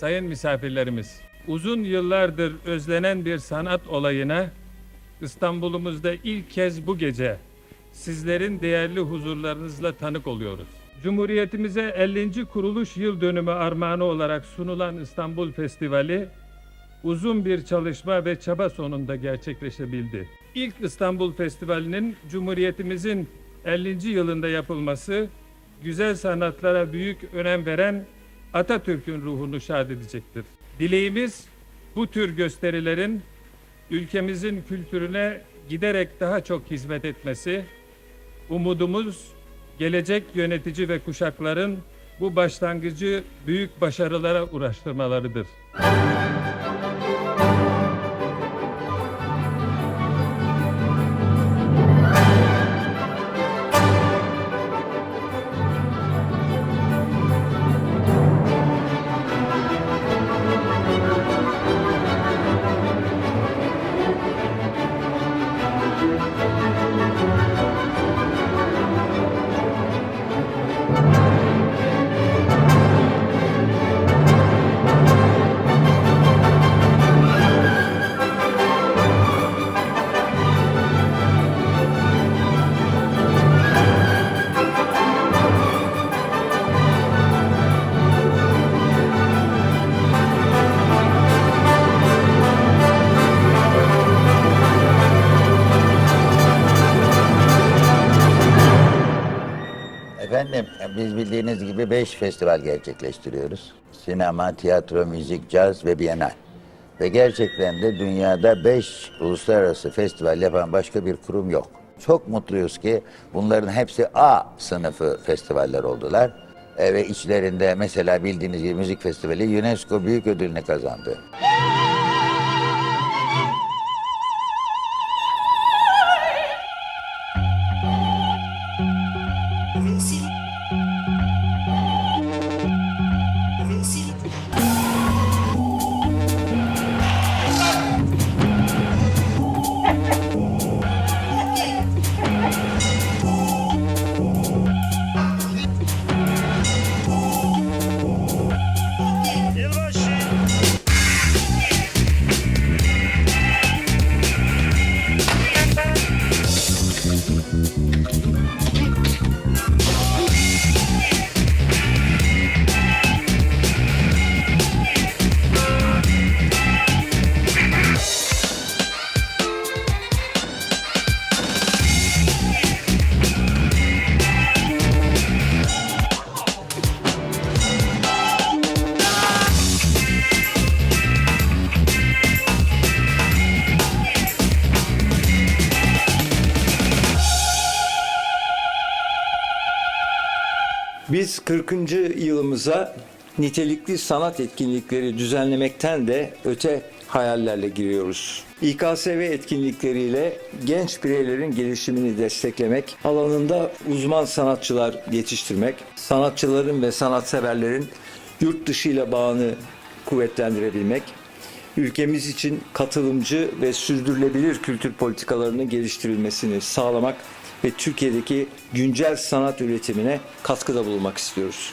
sayın misafirlerimiz, uzun yıllardır özlenen bir sanat olayına İstanbul'umuzda ilk kez bu gece sizlerin değerli huzurlarınızla tanık oluyoruz. Cumhuriyetimize 50. kuruluş yıl dönümü armağanı olarak sunulan İstanbul Festivali uzun bir çalışma ve çaba sonunda gerçekleşebildi. İlk İstanbul Festivali'nin Cumhuriyetimizin 50. yılında yapılması güzel sanatlara büyük önem veren Atatürk'ün ruhunu şad edecektir. Dileğimiz bu tür gösterilerin ülkemizin kültürüne giderek daha çok hizmet etmesi, umudumuz gelecek yönetici ve kuşakların bu başlangıcı büyük başarılara uğraştırmalarıdır. Efendim biz bildiğiniz gibi beş festival gerçekleştiriyoruz. Sinema, tiyatro, müzik, caz ve bienal. Ve gerçekten de dünyada beş uluslararası festival yapan başka bir kurum yok. Çok mutluyuz ki bunların hepsi A sınıfı festivaller oldular. E, ve içlerinde mesela bildiğiniz gibi müzik festivali UNESCO büyük ödülünü kazandı. Biz 40. yılımıza nitelikli sanat etkinlikleri düzenlemekten de öte hayallerle giriyoruz. İKSV etkinlikleriyle genç bireylerin gelişimini desteklemek, alanında uzman sanatçılar yetiştirmek, sanatçıların ve sanatseverlerin yurt dışıyla bağını kuvvetlendirebilmek, ülkemiz için katılımcı ve sürdürülebilir kültür politikalarının geliştirilmesini sağlamak ve Türkiye'deki güncel sanat üretimine katkıda bulunmak istiyoruz.